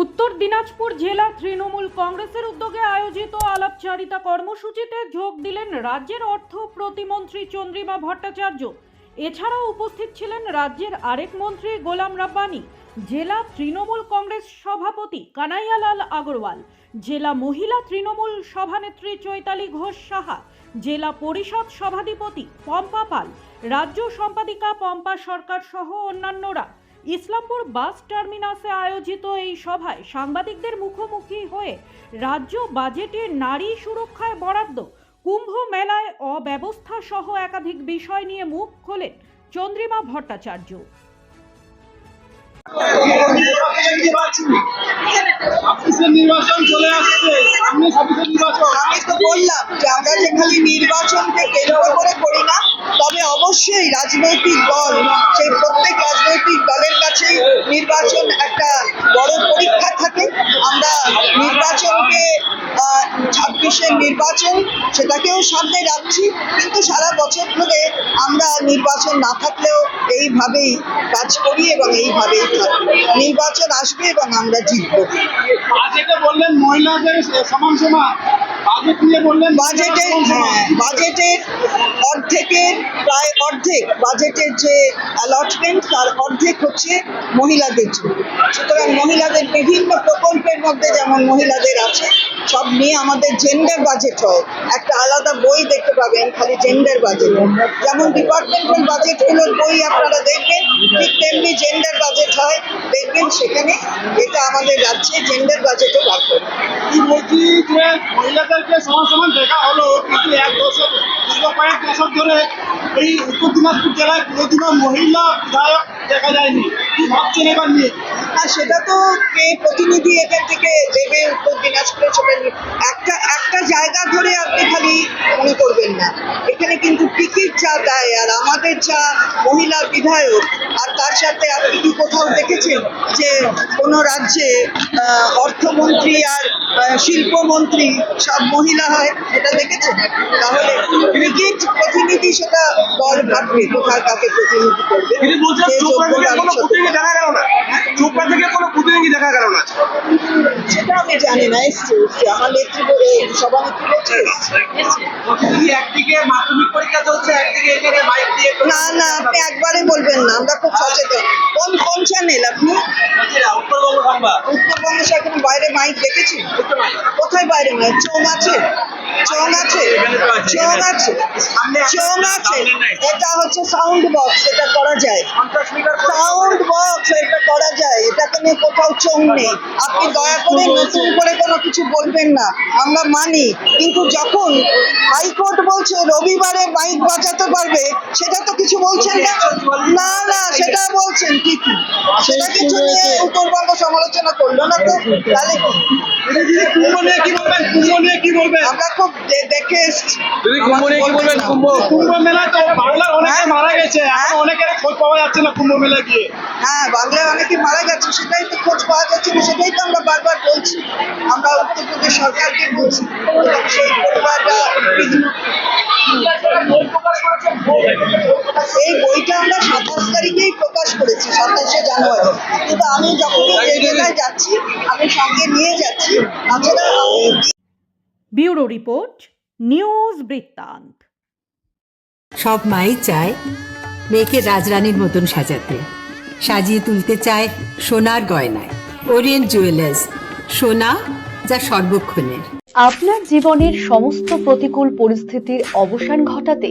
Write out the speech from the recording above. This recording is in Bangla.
উত্তর দিনাজপুর জেলা তৃণমূল কংগ্রেসের উদ্যোগে আয়োজিত আলাপচারিতা কর্মসূচিতে যোগ দিলেন রাজ্যের অর্থ প্রতিমন্ত্রী চন্দ্রিমা ভট্টাচার্য। এছাড়াও উপস্থিত ছিলেন রাজ্যের আরেক মন্ত্রী গোলাম রাব্বানি, জেলা তৃণমূল কংগ্রেস সভাপতি কানাইয়ালাল আগরওয়াল, জেলা মহিলা তৃণমূল সভানেত্রী চৈতালি ঘোষ সাহা, জেলা পরিষদ সভাধিপতি পম্পা পাল, রাজ্য সম্পাদিকা পম্পা সরকার সহ অন্যান্যরা ইসলামপুর বাস টার্মিনাসে আয়োজিত এই সভায় সাংবাদিকদের মুখোমুখি হয়ে রাজ্য বাজেটে নারী সুরক্ষায় বরাদ্দ কুম্ভ মেলায় অব্যবস্থা সহ একাধিক বিষয় নিয়ে মুখ খোলেন চন্দ্রিমা ভট্টাচার্য। নির্বাচন চলে আসছে সামনে ছাব্বিশের নির্বাচন। আমি তো বললাম যে আমরা যে খালি নির্বাচনকে কেন্দ্র করে করি না তবে অবশ্যই রাজনৈতিক দল সেই প্রত্যেক রাজনৈতিক কাছেই নির্বাচন একটা বড় পরীক্ষা থাকে। আমরা নির্বাচনকে ছাব্বিশের নির্বাচন সেটাকেও সামনে রাখছি, কিন্তু সারা বছর ধরে আমরা নির্বাচন না থাকলেও এইভাবেই কাজ করি এবং এইভাবেই থাকি। নির্বাচন আসবে এবং আমরা জিতবো। বললেন মহিলাদের সমান সমান। বাজেটের হ্যাঁ বাজেটের অর্ধেকের প্রায় অর্ধেক বাজেটের যে অ্যালটমেন্ট তার অর্ধেক হচ্ছে মহিলাদের জন্য। সুতরাং মহিলাদের বিভিন্ন প্রকল্পের মধ্যে যেমন মহিলাদের আছে সব নিয়ে আমাদের জেন্ডার বাজেট হয়। একটা আলাদা বই দেখতে পাবেন, খালি জেন্ডার বাজেট যেমন ডিপার্টমেন্টাল বাজেটগুলোর বই আপনারা দেখবেন, ঠিক তেমনি জেন্ডার বাজেট হয়। দেখবেন সেখানে এটা আমাদের রাজ্যে জেন্ডার বাজেটও বার করে। মহিলাদেরকে সমান সমান দেখা হলো, কিন্তু এক দশক কয়েক দশক ধরে এই উত্তর দিনাজপুর জেলায় কোনোদিনও মহিলা বিধায়ক দেখা যায়নি। কি ভাবছেন এবার নিয়ে? আর সেটা তো কে প্রতিনিধি এখান থেকে দেবে উত্তর দিনাজপুরে সেটা আমাদের মহিলা বিধায়ক আর তার সাথে আপনি কি কোথাও দেখেছেন যে কোনো রাজ্যে অর্থমন্ত্রী আর শিল্পমন্ত্রী সব মহিলা হয়? সেটা দেখেছেন? তাহলে টিকিট প্রতিনিধি সেটা দল ভাববে কোথায় কাকে প্রতিনিধি করবে? তিনি বলছেন যে চোপড়া থেকে কোনো প্রতিনিধি দেখা গেল না। সেটা আমি জানি না এসছে এসছে। আমার নেত্রী বলে সভানেত্রী বলছে একদিকে মাধ্যমিক পরীক্ষা চলছে একদিকে এখানে মাইক দিয়ে না না আপনি একবারে বলবেন না আমরা খুব সচেতন। কোন কোন চ্যানেল আপনি? উত্তরবঙ্গ সংবাদ। উত্তরবঙ্গ সেখানে বাইরে মাইক দেখেছি? কোথায় বাইরে মাইক চোং আছে? চোং আছে? চোং আছে? চোং আছে? এটা হচ্ছে সাউন্ড বক্স এটা করা যায়। সাউন্ড বক্স এটা করা যায়। এটাকে নিয়ে কোথাও চোং নেই। আপনি দয়া করে নতুন করে কোনো কিছু বলবেন না। আমরা মানি। কিন্তু যখন হাইকোর্ট বলছে রবিবারে মাইক বাজাতে পারবে, সেটা তো কিছু বলছেন না? না না, সেটা বলছেন ঠিকই। সেটা কিছু নিয়ে উত্তরবঙ্গ সমালোচনা করল না তো? তাহলে কুম্ভ নিয়ে কি বলবেন? কুম্ভ নিয়ে কি বলবেন? আমরা খুব দেখে এসছি। দিদি কুম্ভ নিয়ে কি বলবেন কুম্ভ? কুম্ভ মেলা তো বাংলার অনেকে হ্যাঁ। মারা গেছে। এখন অনেকের খোঁজ পাওয়া যাচ্ছে না কুম্ভ মেলা গিয়ে। হ্যাঁ বাংলায় অনেকে মারা গেছে সেটাই তো খোঁজ পাওয়া যাচ্ছে না সেটাই তো আমরা বারবার বলছি। আমরা উত্তরপ্রদেশ সরকারকে বলছি। সেই পরিবাররা এই বইটা আমরা সাতাশ তারিখেই প্রকাশ করেছি সাতাশে জানুয়ারি। কিন্তু আমি যখন যে জায়গায় যাচ্ছি আমি সঙ্গে নিয়ে যাচ্ছি। তাছাড়া ব্যুরো রিপোর্ট নিউজ বৃত্তান্ত। সব মাই চায় মেয়েকে রাজরানীর মতন সাজাতে। সাজিয়ে তুলতে চায় সোনার গয়নায়। ওরিয়েন্ট জুয়েলার্স সোনা যা সর্বক্ষণের। আপনার জীবনের সমস্ত প্রতিকূল পরিস্থিতির অবসান ঘটাতে